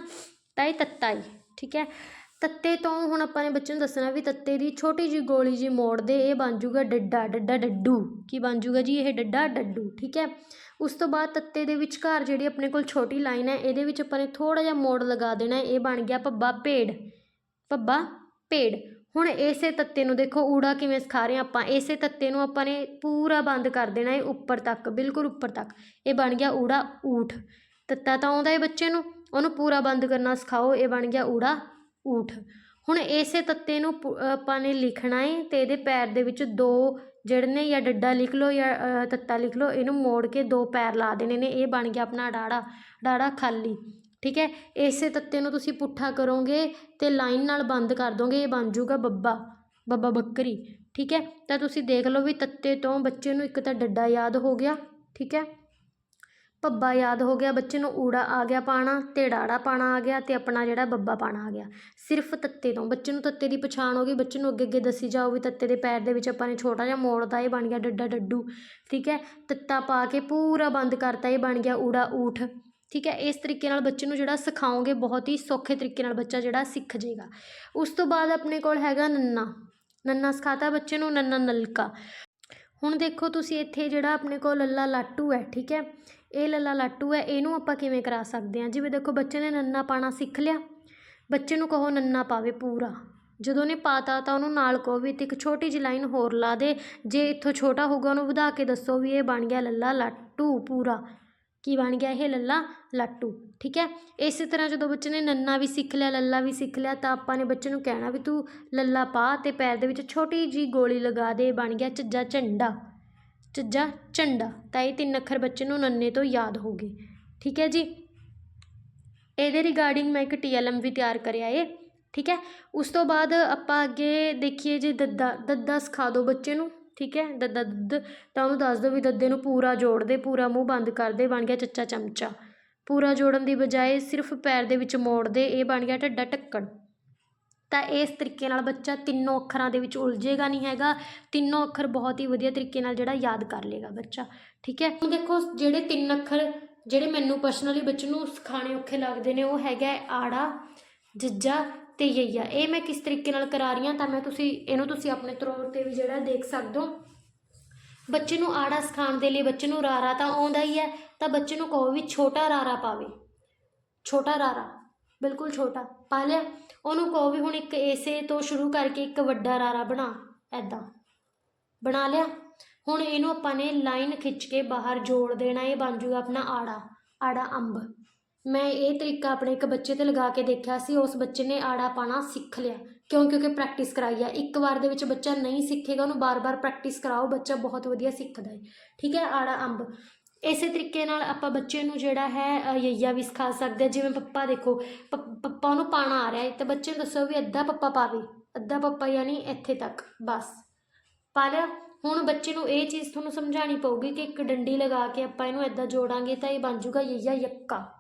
S1: ਤਾਂ ਇਹ ਤੱਤਾ ਹੀ, ਠੀਕ ਹੈ। ਤੱਤੇ ਤੋਂ ਹੁਣ ਆਪਾਂ ਨੇ ਬੱਚੇ ਨੂੰ ਦੱਸਣਾ ਵੀ ਤੱਤੇ ਦੀ ਛੋਟੀ ਜਿਹੀ ਗੋਲੀ ਜੀ ਮੋੜ ਦੇ, ਇਹ ਬਣ ਜੂਗਾ ਡੱਡਾ ਡੱਡਾ ਡੱਡੂ। ਕੀ ਬਣ ਜੂਗਾ ਜੀ ਇਹ ਡੱਡਾ ਡੱਡੂ, ਠੀਕ ਹੈ? ਉਸ ਤੋਂ ਬਾਅਦ ਤੱਤੇ ਦੇ ਵਿਚਕਾਰ ਜਿਹੜੀ ਆਪਣੇ ਕੋਲ ਛੋਟੀ ਲਾਈਨ ਹੈ, ਇਹਦੇ ਵਿੱਚ ਆਪਾਂ ਨੇ ਥੋੜਾ ਜਿਹਾ ਮੋੜ ਲਗਾ ਦੇਣਾ, ਇਹ ਬਣ ਗਿਆ ਪੱਬਾ ਭੇੜ ਪੱਬਾ ਭੇੜ ਹੁਣ ਇਸੇ ਤੱਤੇ ਨੂੰ ਦੇਖੋ, ਊੜਾ ਕਿਵੇਂ ਸਿਖਾ ਰਹੇ ਹਾਂ ਆਪਾਂ। ਇਸੇ ਤੱਤੇ ਨੂੰ ਆਪਾਂ ਨੇ ਪੂਰਾ ਬੰਦ ਕਰ ਦੇਣਾ ਹੈ ਉੱਪਰ ਤੱਕ, ਬਿਲਕੁਲ ਉੱਪਰ ਤੱਕ। ਇਹ ਬਣ ਗਿਆ ਊੜਾ ਊਠ। ਤੱਤਾ ਤਾਂ ਆਉਂਦਾ ਹੈ ਬੱਚੇ ਨੂੰ, ਉਹਨੂੰ ਪੂਰਾ ਬੰਦ ਕਰਨਾ ਸਿਖਾਓ, ਇਹ ਬਣ ਗਿਆ ਊੜਾ ਊਠ। ਹੁਣ ਇਸੇ ਤੱਤੇ ਨੂੰ ਪੁ- ਆਪਾਂ ਨੇ ਲਿਖਣਾ ਹੈ ਅਤੇ ਇਹਦੇ ਪੈਰ ਦੇ ਵਿੱਚ ਦੋ ਜਿਹੜੇ ਨੇ ਜਾਂ ਡੱਡਾ ਲਿਖ ਲਓ ਜਾਂ ਤੱਤਾ ਲਿਖ ਲਓ, ਇਹਨੂੰ ਮੋੜ ਕੇ ਦੋ ਪੈਰ ਲਾ ਦੇਣੇ ਨੇ। ਇਹ ਬਣ ਗਿਆ ਆਪਣਾ ਅਡਾੜਾ ਅਡਾੜਾ ਖਾਲੀ। ਠੀਕ ਹੈ? ਇਸੇ ਤੱਤੇ ਨੂੰ ਤੁਸੀਂ ਪੁੱਠਾ ਕਰੋਗੇ ਤੇ ਲਾਈਨ ਨਾਲ ਬੰਦ ਕਰ ਦੋਗੇ, ਇਹ ਬਣ ਜਾਊਗਾ ਬੱਬਾ ਬੱਬਾ ਬੱਕਰੀ। ਠੀਕ ਹੈ? ਤਾਂ ਤੁਸੀਂ ਦੇਖ ਲਓ ਵੀ ਤੱਤੇ ਤੋਂ ਬੱਚੇ ਨੂੰ ਇੱਕ ਤਾਂ ਡੱਡਾ ਯਾਦ ਹੋ ਗਿਆ। ਠੀਕ ਹੈ? ਭੱਬਾ ਯਾਦ ਹੋ ਗਿਆ, ਬੱਚੇ ਨੂੰ ਊੜਾ ਆ ਗਿਆ ਪਾਣਾ ਤੇ ਡਾੜਾ ਪਾਣਾ ਆ ਗਿਆ ਅਤੇ ਆਪਣਾ ਜਿਹੜਾ ਬੱਬਾ ਪਾਣਾ ਆ ਗਿਆ। ਸਿਰਫ ਤੱਤੇ ਤੋਂ। ਬੱਚੇ ਨੂੰ ਤੱਤੇ ਦੀ ਪਛਾਣ ਹੋ ਗਈ। ਬੱਚੇ ਨੂੰ ਅੱਗੇ ਅੱਗੇ ਦੱਸੀ ਜਾਓ ਵੀ ਤੱਤੇ ਦੇ ਪੈਰ ਦੇ ਵਿੱਚ ਆਪਾਂ ਨੇ ਛੋਟਾ ਜਿਹਾ ਮੋੜਦਾ ਇਹ ਬਣ ਗਿਆ ਡੱਡਾ ਡੱਡੂ, ਠੀਕ ਹੈ? ਤੱਤਾ ਪਾ ਕੇ ਪੂਰਾ ਬੰਦ ਕਰਤਾ, ਇਹ ਬਣ ਗਿਆ ਊੜਾ ਊਠ, ਠੀਕ ਹੈ? ਇਸ ਤਰੀਕੇ ਨਾਲ ਬੱਚੇ ਨੂੰ ਜਿਹੜਾ ਸਿਖਾਓਗੇ ਬਹੁਤ ਹੀ ਸੌਖੇ ਤਰੀਕੇ ਨਾਲ ਬੱਚਾ ਜਿਹੜਾ ਸਿੱਖ ਜਾਏਗਾ। ਉਸ ਤੋਂ ਬਾਅਦ ਆਪਣੇ ਕੋਲ ਹੈਗਾ ਨੰਨਾ। ਨੰਨਾ ਸਿਖਾਤਾ ਬੱਚੇ ਨੂੰ, ਨੰਨਾ ਨਲਕਾ। ਹੁਣ ਦੇਖੋ ਤੁਸੀਂ ਇੱਥੇ ਜਿਹੜਾ ਆਪਣੇ ਕੋਲ ਲੱਲਾ ਲਾਟੂ ਹੈ, ਠੀਕ ਹੈ? ਇਹ ਲੱਲਾ ਲਾਟੂ ਹੈ, ਇਹਨੂੰ ਆਪਾਂ ਕਿਵੇਂ ਕਰਾ ਸਕਦੇ ਹਾਂ? ਜਿਵੇਂ ਦੇਖੋ, ਬੱਚੇ ਨੇ ਨੰਨਾ ਪਾਣਾ ਸਿੱਖ ਲਿਆ। ਬੱਚੇ ਨੂੰ ਕਹੋ ਨੰਨਾ ਪਾਵੇ ਪੂਰਾ। ਜਦੋਂ ਨੇ ਪਾਤਾ ਤਾਂ ਉਹਨੂੰ ਨਾਲ ਕਹੋ ਵੀ ਤੇ ਇੱਕ ਛੋਟੀ ਜਿਹੀ ਲਾਈਨ ਹੋਰ ਲਾ ਦੇ। ਜੇ ਇੱਥੋਂ ਛੋਟਾ ਹੋਊਗਾ, ਉਹਨੂੰ ਵਧਾ ਕੇ ਦੱਸੋ ਵੀ ਇਹ ਬਣ ਗਿਆ ਲੱਲਾ ਲਾਟੂ ਪੂਰਾ। ਕੀ ਬਣ ਗਿਆ ਇਹ ਲੱਲਾ ਲੱਟੂ? ਠੀਕ ਹੈ? ਇਸੇ ਤਰ੍ਹਾਂ ਜਦੋਂ ਬੱਚੇ ਨੇ ਨੰਨਾ ਵੀ ਸਿੱਖ ਲਿਆ, ਲੱਲਾ ਵੀ ਸਿੱਖ ਲਿਆ, ਤਾਂ ਆਪਾਂ ਨੇ ਬੱਚੇ ਨੂੰ ਕਹਿਣਾ ਵੀ ਤੂੰ ਲੱਲਾ ਪਾ ਤੇ ਪੈਰ ਦੇ ਵਿੱਚ ਛੋਟੀ ਜੀ ਗੋਲੀ ਲਗਾ ਦੇ ਬਣ ਗਿਆ ਝੱਜਾ ਝੰਡਾ। ਝੱਜਾ ਝੰਡਾ, ਤਾਂ ਇਹ ਤਿੰਨ ਅੱਖਰ ਬੱਚੇ ਨੂੰ ਨੰਨੇ ਤੋਂ ਯਾਦ ਹੋ ਗਏ। ਠੀਕ ਹੈ ਜੀ? ਇਹਦੇ ਰਿਗਾਰਡਿੰਗ ਮੈਂ ਇੱਕ ਟੀਐਲਐਮ ਵੀ ਤਿਆਰ ਕਰਿਆ ਏ। ਠੀਕ ਹੈ? ਉਸ ਤੋਂ ਬਾਅਦ ਆਪਾਂ ਅੱਗੇ ਦੇਖੀਏ ਜੀ ਦੱਦਾ ਦੱਦਾ ਸਿਖਾ ਦਿਓ ਬੱਚੇ ਨੂੰ। ਠੀਕ ਹੈ? ਦੱਦਾ ਦੁੱਧ ਤਾਂ ਉਹਨੂੰ ਦੱਸ ਦਿਓ ਵੀ ਦੱਦੇ ਨੂੰ ਪੂਰਾ ਜੋੜ ਦੇ, ਪੂਰਾ ਮੂੰਹ ਬੰਦ ਕਰ ਦੇ, ਬਣ ਗਿਆ ਚੱਚਾ ਚਮਚਾ। ਪੂਰਾ ਜੋੜਨ ਦੀ ਬਜਾਏ ਸਿਰਫ ਪੈਰ ਦੇ ਵਿੱਚ ਮੋੜ ਦੇ, ਇਹ ਬਣ ਗਿਆ ਢੱਡਾ ਢੱਕਣ। ਤਾਂ ਇਸ ਤਰੀਕੇ ਨਾਲ ਬੱਚਾ ਤਿੰਨੋਂ ਅੱਖਰਾਂ ਦੇ ਵਿੱਚ ਉਲਝੇਗਾ ਨਹੀਂ ਹੈਗਾ। ਤਿੰਨੋਂ ਅੱਖਰ ਬਹੁਤ ਹੀ ਵਧੀਆ ਤਰੀਕੇ ਨਾਲ ਜਿਹੜਾ ਯਾਦ ਕਰ ਲੇਗਾ ਬੱਚਾ, ਠੀਕ ਹੈ? ਹੁਣ ਦੇਖੋ ਜਿਹੜੇ ਤਿੰਨ ਅੱਖਰ ਜਿਹੜੇ ਮੈਨੂੰ ਪਰਸਨਲੀ ਬੱਚੇ ਨੂੰ ਸਿਖਾਣੇ ਔਖੇ ਲੱਗਦੇ ਨੇ, ਉਹ ਹੈਗਾ ਆੜਾ, ਜੱਜਾ ਤੇ ਯਈਆ ਇਹ ਮੈਂ ਕਿਸ ਤਰੀਕੇ ਨਾਲ ਕਰਾ ਰਹੀ ਹਾਂ ਤਾਂ ਮੈਂ ਤੁਸੀਂ, ਇਹਨੂੰ ਤੁਸੀਂ ਆਪਣੇ ਤੌਰ ਤੇ ਵੀ ਜਿਹੜਾ ਦੇਖ ਸਕਦੇ ਹੋ। ਬੱਚੇ ਨੂੰ ਆੜਾ ਸਿਖਾਉਣ ਦੇ ਲਈ ਬੱਚੇ ਨੂੰ ਰਾਰਾ ਤਾਂ ਆਉਂਦਾ ਹੀ ਹੈ, ਤਾਂ ਬੱਚੇ ਨੂੰ ਕਹੋ ਵੀ ਛੋਟਾ ਰਾਰਾ ਪਾਵੇ, ਛੋਟਾ ਰਾਰਾ। ਬਿਲਕੁਲ ਛੋਟਾ, ਪਾ ਲਿਆ। ਉਹਨੂੰ ਕਹੋ ਵੀ ਹੁਣ ਇੱਕ ਏਸੇ ਤੋਂ ਸ਼ੁਰੂ ਕਰਕੇ ਇੱਕ ਵੱਡਾ ਰਾਰਾ ਬਣਾ ਐਦਾਂ ਬਣਾ ਲਿਆ। ਹੁਣ ਇਹਨੂੰ ਆਪਾਂ ਨੇ ਲਾਈਨ ਖਿੱਚ ਕੇ ਬਾਹਰ ਜੋੜ ਦੇਣਾ, ਇਹ ਬਣ ਜੂਗਾ ਆਪਣਾ ਆੜਾ ਆੜਾ ਅੰਬ। ਮੈਂ ਇਹ ਤਰੀਕਾ ਆਪਣੇ ਇੱਕ ਬੱਚੇ ਤੇ ਲਗਾ ਕੇ ਦੇਖਿਆ ਸੀ, ਉਸ ਬੱਚੇ ਨੇ ਆੜਾ ਪਾਣਾ ਸਿੱਖ ਲਿਆ। ਕਿਉਂ? ਕਿਉਂਕਿ ਪ੍ਰੈਕਟਿਸ ਕਰਾਈ ਆ। ਇੱਕ ਵਾਰ ਦੇ ਵਿੱਚ ਬੱਚਾ ਨਹੀਂ ਸਿੱਖੇਗਾ, ਉਹਨੂੰ ਬਾਰ-ਬਾਰ ਪ੍ਰੈਕਟਿਸ ਕਰਾਓ, ਬੱਚਾ ਬਹੁਤ ਵਧੀਆ ਸਿੱਖਦਾ ਹੈ ਠੀਕ ਹੈ? ਆੜਾ ਅੰਬ। ਇਸੇ ਤਰੀਕੇ ਨਾਲ ਆਪਾਂ ਬੱਚੇ ਨੂੰ ਜਿਹੜਾ ਹੈ ਯਈਆ ਵੀ ਸਿਖਾ ਸਕਦੇ ਹਾਂ ਜਿਵੇਂ ਪੱਪਾ ਦੇਖੋ ਪ- ਪੱਪਾ ਉਹਨੂੰ ਪਾਣਾ ਆ ਰਿਹਾ ਹੈ, ਤਾਂ ਬੱਚੇ ਨੂੰ ਦੱਸੋ ਵੀ ਅੱਧਾ ਪੱਪਾ ਪਾਵੇ। ਅੱਧਾ ਪੱਪਾ ਯਾਨੀ ਇੱਥੇ ਤੱਕ, ਬਸ। ਪਾ ਲਿਆ ਹੁਣ ਬੱਚੇ ਨੂੰ ਇਹ ਚੀਜ਼ ਤੁਹਾਨੂੰ ਸਮਝਾਣੀ ਪਊਗੀ ਕਿ ਇੱਕ ਡੰਡੀ ਲਗਾ ਕੇ ਆਪਾਂ ਇਹਨੂੰ ਇਦਾਂ ਜੋੜਾਂਗੇ ਤਾਂ ਇਹ ਬਣ ਜਾਊਗਾ ਯਈਆ ਯੱਕਾ।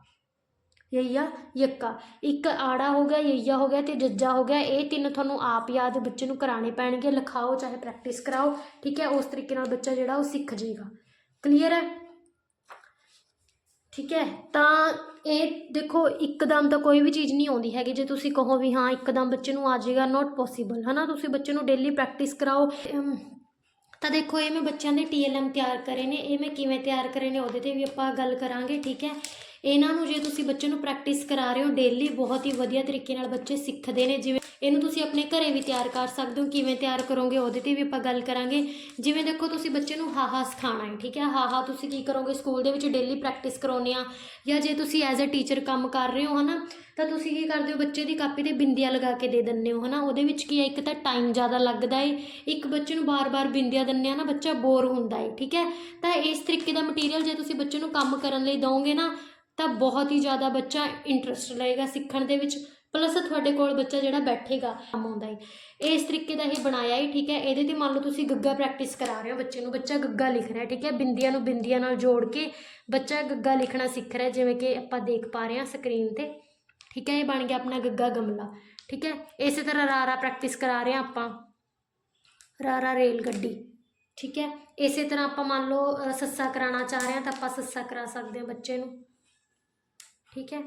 S1: ਯਈਆ ਯੱਕਾ। ਇੱਕ ਆੜਾ ਹੋ ਗਿਆ, ਯਈਆ ਹੋ ਗਿਆ ਤੇ ਜੱਜਾ ਹੋ ਗਿਆ। ਇਹ ਤਿੰਨ ਤੁਹਾਨੂੰ ਆਪ ਯਾਦ ਬੱਚੇ ਨੂੰ ਕਰਾਣੇ ਪੈਣਗੇ। ਲਿਖਾਓ, ਚਾਹੇ ਪ੍ਰੈਕਟਿਸ ਕਰਾਓ, ਠੀਕ ਹੈ? ਉਸ ਤਰੀਕੇ ਨਾਲ ਬੱਚਾ ਜਿਹੜਾ ਉਹ ਸਿੱਖ ਜਾਏਗਾ। ਕਲੀਅਰ ਹੈ? ਠੀਕ ਹੈ? ਤਾਂ ਇਹ ਦੇਖੋ, ਇੱਕਦਮ ਤਾਂ ਕੋਈ ਵੀ ਚੀਜ਼ ਨਹੀਂ ਆਉਂਦੀ ਹੈਗੀ। ਜੇ ਤੁਸੀਂ ਕਹੋ ਵੀ ਹਾਂ, ਇੱਕਦਮ ਬੱਚੇ ਨੂੰ ਆ ਜਾਏਗਾ ਨਾਟ ਪੋਸੀਬਲ ਹਨਾ? ਤੁਸੀਂ ਬੱਚੇ ਨੂੰ ਡੇਲੀ ਪ੍ਰੈਕਟਿਸ ਕਰਾਓ। ਤਾਂ ਦੇਖੋ, ਇਹ ਮੈਂ ਬੱਚਿਆਂ ਦੇ ਟੀਐਲਐਮ ਤਿਆਰ ਕਰੇ ਨੇ। ਇਹ ਮੈਂ ਕਿਵੇਂ ਤਿਆਰ ਕਰੇ ਨੇ, ਉਹਦੇ ਤੇ ਵੀ ਆਪਾਂ ਗੱਲ ਕਰਾਂਗੇ, ਠੀਕ ਹੈ? ਇਹਨਾਂ ਨੂੰ ਜੇ ਤੁਸੀਂ ਬੱਚੇ ਨੂੰ ਪ੍ਰੈਕਟਿਸ ਕਰਾ ਰਹੇ ਹੋ ਡੇਲੀ ਬਹੁਤ ਹੀ ਵਧੀਆ ਤਰੀਕੇ ਨਾਲ ਬੱਚੇ ਸਿੱਖਦੇ ਨੇ, ਜਿਵੇਂ ਇਹਨੂੰ ਤੁਸੀਂ ਆਪਣੇ ਘਰੇ ਵੀ ਤਿਆਰ ਕਰ ਸਕਦੇ ਹੋ, ਕਿਵੇਂ ਤਿਆਰ ਕਰੋਗੇ ਉਹਦੇ ਤੇ ਵੀ ਆਪਾਂ ਗੱਲ ਕਰਾਂਗੇ। ਜਿਵੇਂ ਦੇਖੋ ਤੁਸੀਂ ਬੱਚੇ ਨੂੰ ਹਾਹਾ ਸਿਖਾਉਣਾ ਹੈ, ਠੀਕ ਹੈ? ਹਾਹਾ ਤੁਸੀਂ ਕੀ ਕਰੋਗੇ, ਸਕੂਲ ਦੇ ਵਿੱਚ ਡੇਲੀ ਪ੍ਰੈਕਟਿਸ ਕਰਾਉਂਦੇ ਆ ਜਾਂ ਜੇ ਤੁਸੀਂ ਐਜ਼ ਅ ਟੀਚਰ ਕੰਮ ਕਰ ਰਹੇ ਹੋ, ਹਨਾ, ਤਾਂ ਤੁਸੀਂ ਕੀ ਕਰਦੇ ਹੋ, ਬੱਚੇ ਦੀ ਕਾਪੀ ਤੇ ਬਿੰਦੀਆਂ ਲਗਾ ਕੇ ਦੇ ਦਿੰਦੇ ਹੋ, ਹਨਾ? ਉਹਦੇ ਵਿੱਚ ਕੀ ਹੈ, ਇੱਕ ਤਾਂ ਟਾਈਮ ਜ਼ਿਆਦਾ ਲੱਗਦਾ ਏ ਇੱਕ ਬੱਚੇ ਨੂੰ ਬਾਰ-ਬਾਰ ਬਿੰਦੀਆਂ ਦਿੰਦੇ ਆ ਨਾ, ਬੱਚਾ ਬੋਰ ਹੁੰਦਾ ਏ ਠੀਕ ਹੈ? ਤਾਂ ਇਸ ਤਰੀਕੇ ਦਾ ਮਟੀਰੀਅਲ ਜੇ ਤੁਸੀਂ ਬੱਚੇ ਨੂੰ ਕੰਮ ਕਰਨ ਲਈ ਦੋਗੇ ਨਾ, ਤਾਂ ਬਹੁਤ ਹੀ ਜ਼ਿਆਦਾ ਬੱਚਾ ਇੰਟਰਸਟ ਲਏਗਾ ਸਿੱਖਣ ਦੇ ਵਿੱਚ। ਪਲੱਸ ਤੁਹਾਡੇ ਕੋਲ ਬੱਚਾ ਜਿਹੜਾ ਬੈਠੇਗਾ, ਕੰਮ ਆਉਂਦਾ ਹੈ ਇਸ ਤਰੀਕੇ ਦਾ ਇਹ ਬਣਾਇਆ ਹੈ ਠੀਕ ਹੈ ਇਹਦੇ ਤੇ ਮੰਨ ਲਓ ਤੁਸੀਂ ਗੱਗਾ ਪ੍ਰੈਕਟਿਸ ਕਰਾ ਰਹੇ ਹੋ ਬੱਚੇ ਨੂੰ, ਬੱਚਾ ਗੱਗਾ ਲਿਖ ਰਿਹਾ ਠੀਕ ਹੈ ਬਿੰਦੀਆਂ ਨੂੰ ਬਿੰਦੀਆਂ ਨਾਲ ਜੋੜ ਕੇ ਬੱਚਾ ਗੱਗਾ ਲਿਖਣਾ ਸਿੱਖ ਰਿਹਾ ਜਿਵੇਂ ਕਿ ਆਪਾਂ ਦੇਖ ਪਾ ਰਹੇ ਹਾਂ ਸਕਰੀਨ ਤੇ। ਠੀਕ ਹੈ ਇਹ ਬਣ ਗਿਆ ਆਪਣਾ ਗੱਗਾ ਗਮਲਾ। ਠੀਕ ਹੈ ਇਸੇ ਤਰ੍ਹਾਂ ਰਾਰਾ ਪ੍ਰੈਕਟਿਸ ਕਰਾ ਰਹੇ ਹਾਂ ਆਪਾਂ। ਰਾਰਾ ਰੇਲ ਗੱਡੀ। ਠੀਕ ਹੈ ਇਸੇ ਤਰ੍ਹਾਂ ਆਪਾਂ ਮੰਨ ਲਓ ਸੱਸਾ ਕਰਾਉਣਾ ਚਾਹ ਰਹੇ ਹਾਂ ਤਾਂ ਆਪਾਂ ਸੱਸਾ ਕਰਾ ਸਕਦੇ ਹਾਂ ਬੱਚੇ ਨੂੰ। ਠੀਕ ਹੈ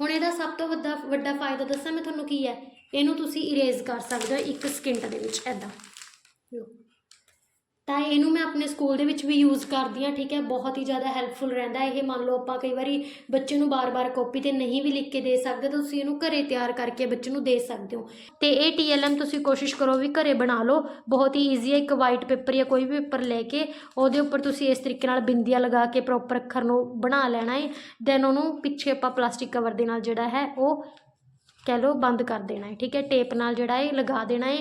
S1: ਹੁਣ ਇਹਦਾ ਸਭ ਤੋਂ ਵੱਡਾ ਵੱਡਾ ਫਾਇਦਾ ਦੱਸਾਂ ਮੈਂ ਤੁਹਾਨੂੰ ਕੀ ਹੈ? ਇਹਨੂੰ ਤੁਸੀਂ ਇਰੇਜ਼ ਕਰ ਸਕਦੇ ਹੋ ਇੱਕ ਸਕਿੰਟ ਦੇ ਵਿੱਚ ਐਦਾਂ ਲਓ। ਤਾਂ ਇਹਨੂੰ ਮੈਂ ਆਪਣੇ ਸਕੂਲ ਦੇ ਵਿੱਚ ਵੀ ਯੂਜ਼ ਕਰਦੀ ਹਾਂ, ਠੀਕ ਹੈ, ਬਹੁਤ ਹੀ ਜ਼ਿਆਦਾ ਹੈਲਪਫੁਲ ਰਹਿੰਦਾ ਇਹ। ਮੰਨ ਲਓ ਆਪਾਂ ਕਈ ਵਾਰੀ ਬੱਚੇ ਨੂੰ ਬਾਰ-ਬਾਰ ਕਾਪੀ ਤੇ ਨਹੀਂ ਵੀ ਲਿਖ ਕੇ ਦੇ ਸਕਦੇ, ਤੁਸੀਂ ਇਹਨੂੰ ਘਰੇ ਤਿਆਰ ਕਰਕੇ ਬੱਚੇ ਨੂੰ ਦੇ ਸਕਦੇ ਹੋ। ਤੇ ਇਹ ਟੀਐਲਐਮ ਤੁਸੀਂ ਕੋਸ਼ਿਸ਼ ਕਰੋ ਵੀ ਘਰੇ ਬਣਾ ਲਓ। ਬਹੁਤ ਹੀ ਈਜ਼ੀ ਹੈ, ਇੱਕ ਵਾਈਟ ਪੇਪਰ ਜਾਂ ਕੋਈ ਵੀ ਪੇਪਰ ਲੈ ਕੇ ਉਹਦੇ ਉੱਪਰ ਤੁਸੀਂ ਇਸ ਤਰੀਕੇ ਨਾਲ ਬਿੰਦੀਆਂ ਲਗਾ ਕੇ ਪ੍ਰੋਪਰ ਅੱਖਰ ਨੂੰ ਬਣਾ ਲੈਣਾ ਹੈ। ਦੈਨ ਉਹਨੂੰ ਪਿੱਛੇ ਆਪਾਂ ਪਲਾਸਟਿਕ ਕਵਰ ਦੇ ਨਾਲ ਜਿਹੜਾ ਹੈ, ਉਹ ਕਹਿ ਲਓ ਬੰਦ ਕਰ ਦੇਣਾ ਹੈ, ਠੀਕ ਹੈ। ਟੇਪ ਨਾਲ ਜਿਹੜਾ ਹੈ ਲਗਾ ਦੇਣਾ ਹੈ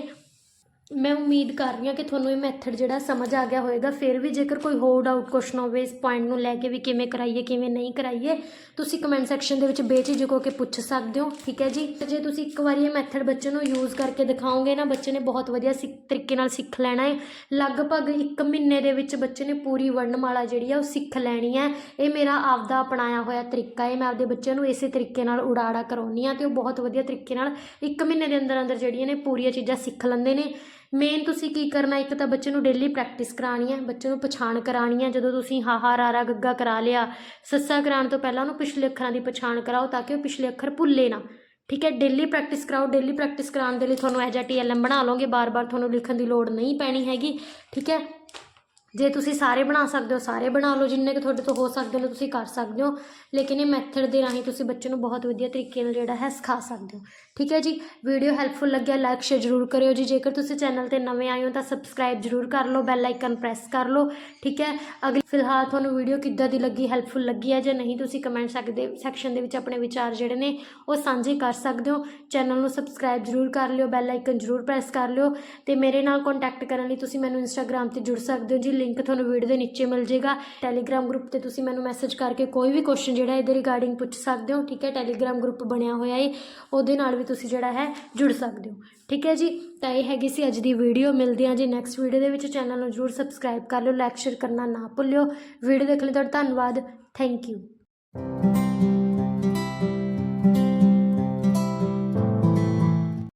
S1: ਮੈਂ ਉਮੀਦ ਕਰ ਰਹੀ ਹਾਂ ਕਿ ਤੁਹਾਨੂੰ ਇਹ ਮੈਥਡ ਜਿਹੜਾ ਸਮਝ ਆ ਗਿਆ ਹੋਵੇਗਾ ਫਿਰ ਵੀ ਜੇਕਰ ਕੋਈ ਹੋਰ ਡਾਊਟ ਕੁਐਸਚਨ ਹੋਵੇ, ਇਸ ਪੁਆਇੰਟ ਨੂੰ ਲੈ ਕੇ ਵੀ ਕਿਵੇਂ ਕਰਾਈਏ, ਕਿਵੇਂ ਨਹੀਂ ਕਰਾਈਏ, ਤੁਸੀਂ ਕਮੈਂਟ ਸੈਕਸ਼ਨ ਦੇ ਵਿੱਚ ਬੇਝਿਜਕ ਹੋ ਕੇ ਪੁੱਛ ਸਕਦੇ ਹੋ, ਠੀਕ ਹੈ ਜੀ? ਤੇ ਜੇ ਤੁਸੀਂ ਇੱਕ ਵਾਰੀ ਇਹ ਮੈਥਡ ਬੱਚੇ ਨੂੰ ਯੂਜ਼ ਕਰਕੇ ਦਿਖਾਓਗੇ ਨਾ, ਬੱਚੇ ਨੇ ਬਹੁਤ ਵਧੀਆ ਸਿੱਖ, ਤਰੀਕੇ ਨਾਲ ਸਿੱਖ ਲੈਣਾ ਹੈ। ਲਗਭਗ 1 ਮਹੀਨੇ ਦੇ ਵਿੱਚ ਬੱਚੇ ਨੇ ਪੂਰੀ ਵਰਣਮਾਲਾ ਜਿਹੜੀ ਆ ਉਹ ਸਿੱਖ ਲੈਣੀ ਹੈ। ਇਹ ਮੇਰਾ ਆਪਦਾ ਅਪਣਾਇਆ ਹੋਇਆ ਤਰੀਕਾ ਹੈ। ਮੈਂ ਆਪਦੇ ਬੱਚਿਆਂ ਨੂੰ ਇਸੇ ਤਰੀਕੇ ਨਾਲ ਉਡਾੜਾ ਕਰਾਉਂਦੀ ਹਾਂ ਤੇ ਉਹ ਬਹੁਤ ਵਧੀਆ ਤਰੀਕੇ ਨਾਲ 1 ਮਹੀਨੇ ਦੇ ਅੰਦਰ ਅੰਦਰ ਜਿਹੜੀਆਂ ਨੇ ਪੂਰੀਆਂ ਚੀਜ਼ਾਂ ਸਿੱਖ ਲੈਂਦੇ ਨੇ। ਮੇਨ ਤੁਸੀਂ ਕੀ ਕਰਨਾ? ਇੱਕ ਤਾਂ ਬੱਚੇ ਨੂੰ ਡੇਲੀ ਪ੍ਰੈਕਟਿਸ ਕਰਾਣੀ ਹੈ। ਬੱਚੇ ਨੂੰ ਪਛਾਣ ਕਰਾਣੀ ਹੈ। ਜਦੋਂ ਤੁਸੀਂ ਹਾਹਾ ਰਾਰਾ ਗੱਗਾ ਕਰਾ ਲਿਆ, ਸੱਸਾ ਕਰਾਉਣ ਤੋਂ ਪਹਿਲਾਂ ਉਹਨੂੰ ਪਿਛਲੇ ਅੱਖਰਾਂ ਦੀ ਪਛਾਣ ਕਰਾਓ ਤਾਂ ਕਿ ਉਹ ਪਿਛਲੇ ਅੱਖਰ ਭੁੱਲੇ ਨਾ। ਠੀਕ ਹੈ? ਡੇਲੀ ਪ੍ਰੈਕਟਿਸ ਕਰਾਓ। ਡੇਲੀ ਪ੍ਰੈਕਟਿਸ ਕਰਾਉਣ ਦੇ ਲਈ ਤੁਹਾਨੂੰ ਐਜਾ ਟੀਐਲਐਮ ਬਣਾ ਲਓਗੇ। ਬਾਰ-ਬਾਰ ਤੁਹਾਨੂੰ ਲਿਖਣ ਦੀ ਲੋੜ ਨਹੀਂ ਪੈਣੀ ਹੈਗੀ। ਠੀਕ ਹੈ? ਜੇ ਤੁਸੀਂ ਸਾਰੇ ਬਣਾ ਸਕਦੇ ਹੋ, ਸਾਰੇ ਬਣਾ ਲਓ, ਜਿੰਨੇ ਕੁ ਤੁਹਾਡੇ ਤੋਂ ਹੋ ਸਕਦੇ ਨੇ ਤੁਸੀਂ ਕਰ ਸਕਦੇ ਹੋ। ਲੇਕਿਨ ਇਹ ਮੈਥਡ ਦੇ ਰਾਹੀਂ ਤੁਸੀਂ ਬੱਚੇ ਨੂੰ ਬਹੁਤ ਵਧੀਆ ਤਰੀਕੇ ਨਾਲ ਜਿਹੜਾ ਹੈ ਸਿਖਾ ਸਕਦੇ ਹੋ। ਠੀਕ ਹੈ ਜੀ? ਵੀਡੀਓ ਹੈਲਪਫੁਲ ਲੱਗਿਆ ਲਾਈਕ ਸ਼ੇਅਰ ਜ਼ਰੂਰ ਕਰਿਓ ਜੀ। ਜੇਕਰ ਤੁਸੀਂ ਚੈਨਲ ਤੇ ਨਵੇਂ ਆਏ ਹੋ ਤਾਂ ਸਬਸਕ੍ਰਾਈਬ ਜ਼ਰੂਰ ਕਰ ਲਓ ਬੈਲ ਆਈਕਨ ਪ੍ਰੈਸ ਕਰ ਲਓ। ਠੀਕ ਹੈ? ਅਗਲੀ ਫਿਲਹਾਲ ਤੁਹਾਨੂੰ ਵੀਡੀਓ ਕਿੱਦਾਂ ਦੀ ਲੱਗੀ ਹੈਲਪਫੁਲ ਲੱਗੀ ਹੈ ਜਾਂ ਨਹੀਂ, ਤੁਸੀਂ ਕਮੈਂਟ ਸਕਦੇ ਸੈਕਸ਼ਨ ਦੇ ਵਿੱਚ ਆਪਣੇ ਵਿਚਾਰ ਜਿਹੜੇ ਨੇ, ਉਹ ਸਾਂਝੇ ਕਰ ਸਕਦੇ ਹੋ। ਚੈਨਲ ਨੂੰ ਸਬਸਕ੍ਰਾਈਬ ਜ਼ਰੂਰ ਕਰ ਲਿਓ ਬੈਲ ਆਈਕਨ ਜ਼ਰੂਰ ਪ੍ਰੈਸ ਕਰ ਲਿਓ। ਤੇ ਮੇਰੇ ਨਾਲ ਕੰਟੈਕਟ ਕਰਨ ਲਈ ਤੁਸੀਂ ਮੈਨੂੰ ਇੰਸਟਾਗ੍ਰam ਤੇ ਜੁੜ ਸਕਦੇ ਹੋ ਜੀ। ਲਿੰਕ ਤੁਹਾਨੂੰ ਵੀਡੀਓ ਦੇ ਨੀਚੇ ਮਿਲ ਜਾਏਗਾ। ਟੈਲੀਗ੍ਰam ਗਰੁੱਪ ਤੇ ਤੁਸੀਂ ਮੈਨੂੰ ਮੈਸੇਜ ਕਰਕੇ ਕੋਈ ਵੀ ਕੁਐਸਚਨ ਜਿਹੜਾ ਇਹਦੇ ਰਿਗਾਰਡਿੰਗ ਪੁੱਛ ਸਕਦੇ ਹੋ, ਠੀਕ ਹੈ? ਟੈਲੀਗ੍ਰam ਗਰੁੱਪ ਬਣਿਆ ਹੋਇਆ ਹੈ ਉਹਦੇ ਨਾਲ ਵੀ ਤੁਸੀਂ ਜਿਹੜਾ ਹੈ ਜੁੜ ਸਕਦੇ ਹੋ। ਠੀਕ ਹੈ ਜੀ? ਤਾਂ ਇਹ ਹੈਗੀ ਸੀ ਅੱਜ ਦੀ ਵੀਡੀਓ ਮਿਲਦੇ ਹਾਂ ਜੀ ਨੈਕਸਟ ਵੀਡੀਓ ਦੇ ਵਿੱਚ। ਚੈਨਲ ਨੂੰ ਜਰੂਰ ਸਬਸਕ੍ਰਾਈਬ ਕਰ ਲਿਓ ਲਾਈਕ ਸ਼ੇਅਰ ਕਰਨਾ ਨਾ ਭੁੱਲਿਓ। ਵੀਡੀਓ ਦੇਖਣ ਲਈ ਤੁਹਾਡਾ ਧੰਨਵਾਦ। Thank you